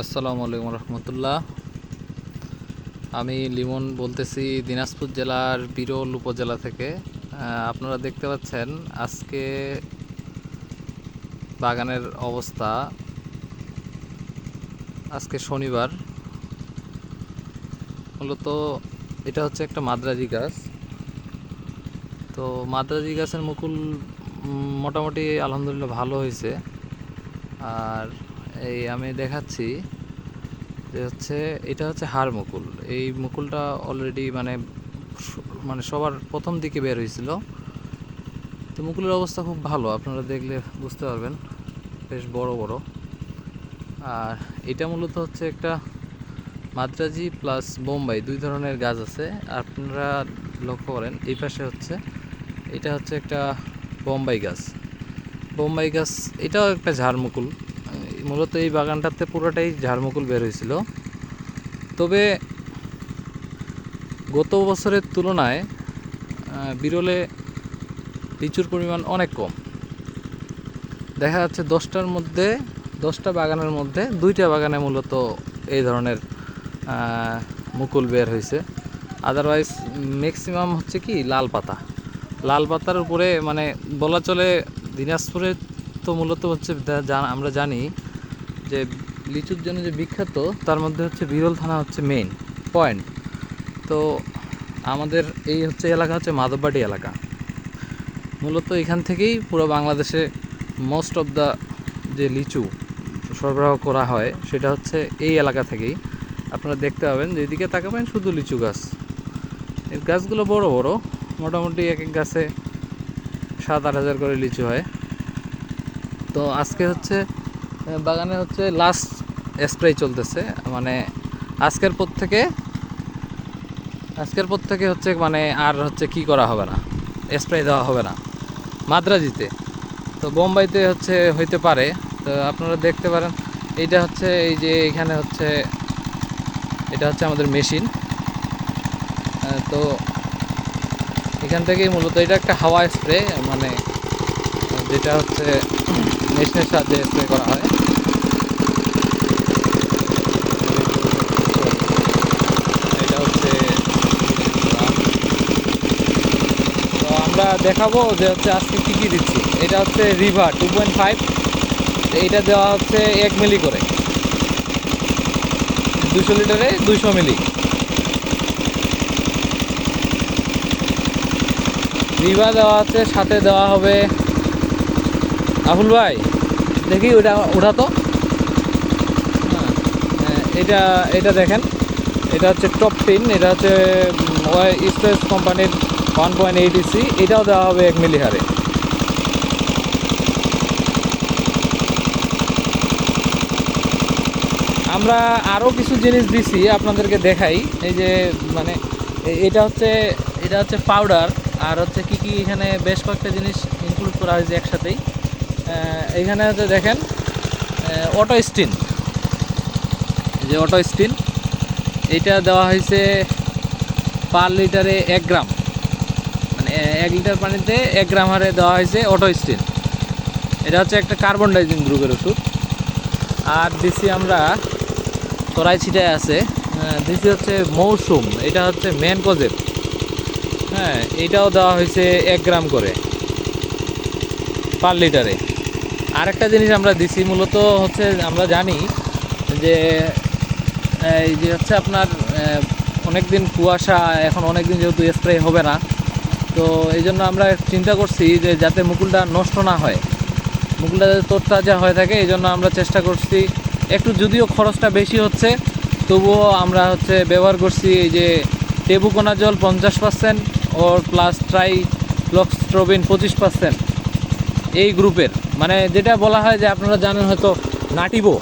আসসালামু আলাইকুম রহমতুল্লাহ। আমি লিমন বলতেছি দিনাজপুর জেলার বিরল উপজেলা থেকে। আপনারা দেখতে পাচ্ছেন আজকে বাগানের অবস্থা। আজকে শনিবার। মূলত এটা হচ্ছে একটা মাদ্রাজি গাছ। তো মাদ্রাজি গাছের মুকুল মোটামুটি আলহামদুলিল্লাহ ভালো হয়েছে। আর এই আমি দেখাচ্ছি যে হচ্ছে, এটা হচ্ছে হাড় মুকুল। এই মুকুলটা অলরেডি মানে মানে সবার প্রথম দিকে বের হয়েছিল। তো মুকুলের অবস্থা খুব ভালো, আপনারা দেখলে বুঝতে পারবেন। বেশ বড় বড়। আর এটা মূলত হচ্ছে একটা মাদ্রাজি প্লাস বোম্বাই, দুই ধরনের গাছ আছে। আপনারা লক্ষ্য করেন, এই পাশে হচ্ছে, এটা হচ্ছে একটা বোম্বাই গাছ। বোম্বাই গাছ, এটাও একটা ঝাড়মুকুল। মূলত এই বাগানটাতে পুরোটাই ঝাড়মুকুল বের হয়েছিল। তবে গত বছরের তুলনায় বিরলে লিচুর পরিমাণ অনেক কম। দেখা যাচ্ছে দশটার মধ্যে, দশটা বাগানের মধ্যে দুইটা বাগানে মূলত এই ধরনের মুকুল বের হয়েছে। আদারওয়াইজ ম্যাক্সিমাম হচ্ছে কি, লাল পাতা। লাল পাতার উপরে মানে বলা চলে, দিনাজপুরে তো মূলত হচ্ছে আমরা জানি যে লিচুর জন্য যে বিখ্যাত, তার মধ্যে হচ্ছে বিরল থানা হচ্ছে মেইন পয়েন্ট তো আমাদের এই হচ্ছে এলাকা হচ্ছে মাধববাড়ি এলাকা। মূলত এখান থেকেই পুরো বাংলাদেশে মোস্ট অফ দ্য যে লিচু সরবরাহ করা হয়, সেটা হচ্ছে এই এলাকা থেকেই। আপনারা দেখতে পাবেন যে এদিকে তাকাবেন শুধু লিচু গাছ। এর গাছগুলো বড় বড়, মোটামুটি এক এক গাছে সাত আট হাজার করে লিচু হয়। তো আজকে হচ্ছে বাগানে হচ্ছে লাস্ট স্প্রে চলতেছে। মানে আজকের পর থেকে, আজকের পর থেকে হচ্ছে মানে আর হচ্ছে কি করা হবে না স্প্রে দেওয়া হবে না। মাদ্রাজিতে, তো বোম্বাইতে হচ্ছে হইতে পারে। তো আপনারা দেখতে পারেন, এইটা হচ্ছে এই যে এখানে হচ্ছে, এটা হচ্ছে আমাদের মেশিন তো এখান থেকেই মূলত এটা একটা হাওয়া স্প্রে মানে যেটা হচ্ছে মেশিনের সাহায্যে স্প্রে করা হয়। এটা হচ্ছে, তো আমরা দেখাবো যে হচ্ছে আজকে কী কী দিচ্ছি। এটা হচ্ছে রিভার টু পয়েন্ট ফাইভ এইটা দেওয়া হচ্ছে এক মিলি করে। দুশো লিটারে দুশো মিলি। রিভা দেওয়া আছে, সাথে দেওয়া হবে আবুল ভাই দেখি ওটা ওটা তো? হ্যাঁ, হ্যাঁ, এটা এটা দেখেন। এটা হচ্ছে টপ টিন এটা হচ্ছে স্টেজ কোম্পানির ওয়ান পয়েন্ট এইট ইসি এটাও দেওয়া হবে এক মিলি হারে। আমরা আরও কিছু জিনিস দিছি আপনাদেরকে দেখাই। এই যে মানে এটা হচ্ছে এটা হচ্ছে পাউডার আর হচ্ছে কি কি এখানে বেশ কয়েকটা জিনিস ইনক্লুড করা হয়েছে একসাথেই। এখানে হচ্ছে দেখেন অটো স্টিন যে অটো স্টিন এটা দেওয়া হয়েছে পার লিটারে এক গ্রাম। মানে এক লিটার পানিতে এক গ্রাম হারে দেওয়া হয়েছে অটো স্টিন এটা হচ্ছে একটা কার্বন ডাইজিং গ্রুপের ওষুধ। আর দিছি আমরা, কড়াই ছিটায় আছে দিছি হচ্ছে মৌসুম, এটা হচ্ছে মেন প্রজেক্ট হ্যাঁ এটাও দেওয়া হয়েছে এক গ্রাম করে পার লিটারে আরেকটা জিনিস আমরা দিছি মূলত হচ্ছে আমরা জানি যে, এই যে হচ্ছে আপনার অনেক দিন কুয়াশা, এখন অনেক দিন যেহেতু স্প্রে হবে না, তো এই জন্য আমরা চিন্তা করছি যে যাতে মুকুলটা নষ্ট না হয়। মুকুলটা যাতে তরতাজা হয়ে থাকে, এই জন্য আমরা চেষ্টা করছি। একটু যদিও খরচটা বেশি হচ্ছে, তবুও আমরা হচ্ছে ব্যবহার করছি এই যে টেবুকোনা জল পঞ্চাশ পার্সেন্ট ওর প্লাস ট্রাই লক্সট্রোবিন পঁচিশ পার্সেন্ট এই গ্রুপের। মানে যেটা বলা হয় যে আপনারা জানেন হয়তো নাটিবো।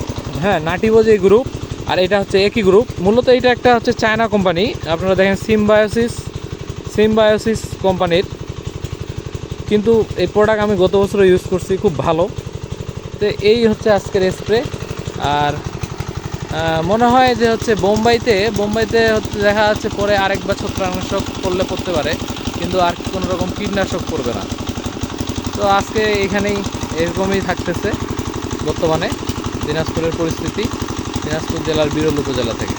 হ্যাঁ নাটিবো যে গ্রুপ, আর এটা হচ্ছে একই গ্রুপ। মূলত এটা একটা হচ্ছে চায়না কোম্পানি। আপনারা দেখেন সিমবায়োসিস সিমবায়োসিস কোম্পানির। কিন্তু এই প্রোডাক্ট আমি গত বছর ইউজ করছি, খুব ভালো। তো এই হচ্ছে আজকের স্প্রে আর মনে হয় যে হচ্ছে বোম্বাইতে বোম্বাইতে হচ্ছে দেখা যাচ্ছে পরে আরেকবার ছত্রাকনাশক করলে পড়তে পারে। কিন্তু আর কোনো রকম কীটনাশক পড়বে না। তো আজকে এখানেই এরকমই থাকতেছে বর্তমানে দিনাজপুরের পরিস্থিতি দিনাজপুর জেলার বিরল উপজেলা থেকে।